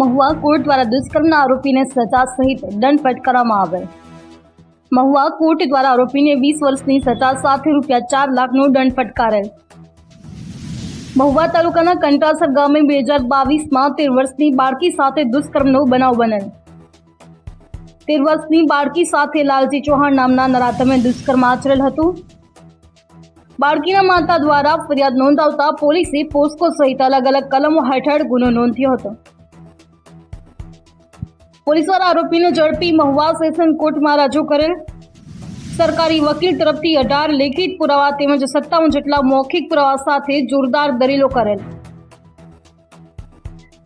Mahuva court દ્વારા દુષ્કર્મના આરોપીને સજા સહિત દંડ ફટકારવામાં આવે. મહુવા કોર્ટ દ્વારા આરોપીને વીસ વર્ષની સજા સાથે રૂપિયા ચાર લાખનો દંડ ફટકારેલ મહુવા તાલુકાના કંટાસર ગામે બે હજાર બાવીસમાં તેર વર્ષની બાળકી સાથે દુષ્કર્મનો બનાવ બનેલ. તેર વર્ષની બાળકી સાથે લાલજી ચૌહાણ નામના નરાધમે દુષ્કર્મ આચરેલ હતું. બાળકીના માતા દ્વારા ફરિયાદ નોંધાવતા પોલીસે પોસ્કો સહિત અલગ અલગ કલમો હેઠળ ગુનો નોંધ્યો હતો. પોલીસ દ્વારા આરોપીને ઝડપી મહુવા સેશન કોર્ટમાં રજૂ કરેલ. સરકારી વકીલ તરફથી અઢાર લેખિત પુરાવા તેમજ સત્તાવન જેટલા મૌખિક પુરાવા સાથે જોરદાર દલીલો કરેલ.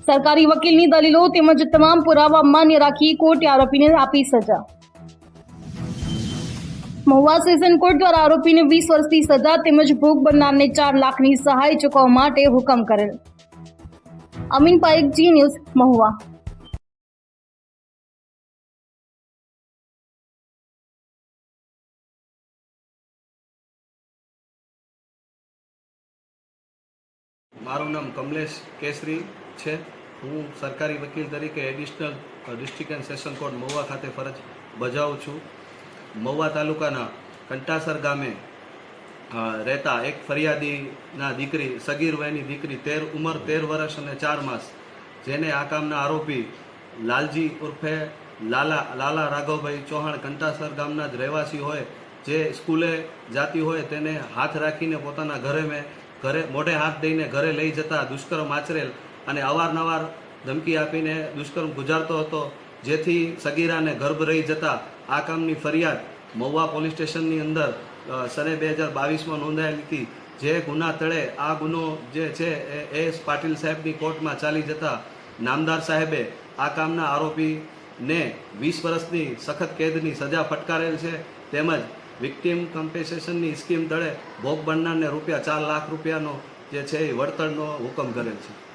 સરકારી વકીલની દલીલો તેમજ તમામ પુરાવા માન્ય રાખી કોર્ટે આરોપીને આપી સજા. મહુવા સેશન કોર્ટ દ્વારા આરોપીને વીસ વર્ષની સજા તેમજ ભોગ બનનારને ચાર લાખની સહાય ચૂકવવા માટે હુકમ કરેલ. Amin Paik Zee news Mahuva. મારું નામ કમલેશ કેસરી છે. હું સરકારી વકીલ તરીકે additional district and session court Mahuva ખાતે ફરજ બજાવું છું. મહુવા તાલુકાના કંટાસર ગામે રહેતા એક ફરિયાદીના દીકરી, સગીર વયની દીકરી તેર, ઉંમર તેર વર્ષ અને ચાર માસ, જેને આ કામના આરોપી લાલજી ઉર્ફે લાલા લાલા રાઘવભાઈ ચૌહાણ કંટાસર ગામના જ રહેવાસી હોય, જે સ્કૂલે જાતી હોય તેને હાથ રાખીને પોતાના ઘરે મેં ઘરે મોઢે હાથ દઈને ઘરે લઈ જતા દુષ્કર્મ આચરેલ અને અવારનવાર ધમકી આપીને દુષ્કર્મ ગુજારતો હતો, જેથી સગીરાને ગર્ભ રહી જતા આ કામની ફરિયાદ મહુવા પોલીસ સ્ટેશનની અંદર સને બે હજાર બાવીસમાં નોંધાયેલી હતી. જે ગુના તળે આ ગુનો જે છે એ એસ પાટીલ સાહેબની કોર્ટમાં ચાલી જતા નામદાર સાહેબે આ કામના આરોપીને વીસ વર્ષની સખત કેદની સજા ફટકારેલ છે. તેમજ વિક્ટિમ કમ્પેસેશનની સ્કીમ દળે ભોગ બનનારને રૂપિયા ચાર લાખ રૂપિયાનો જે છે એ વળતરનો હુકમ કરેલ છે.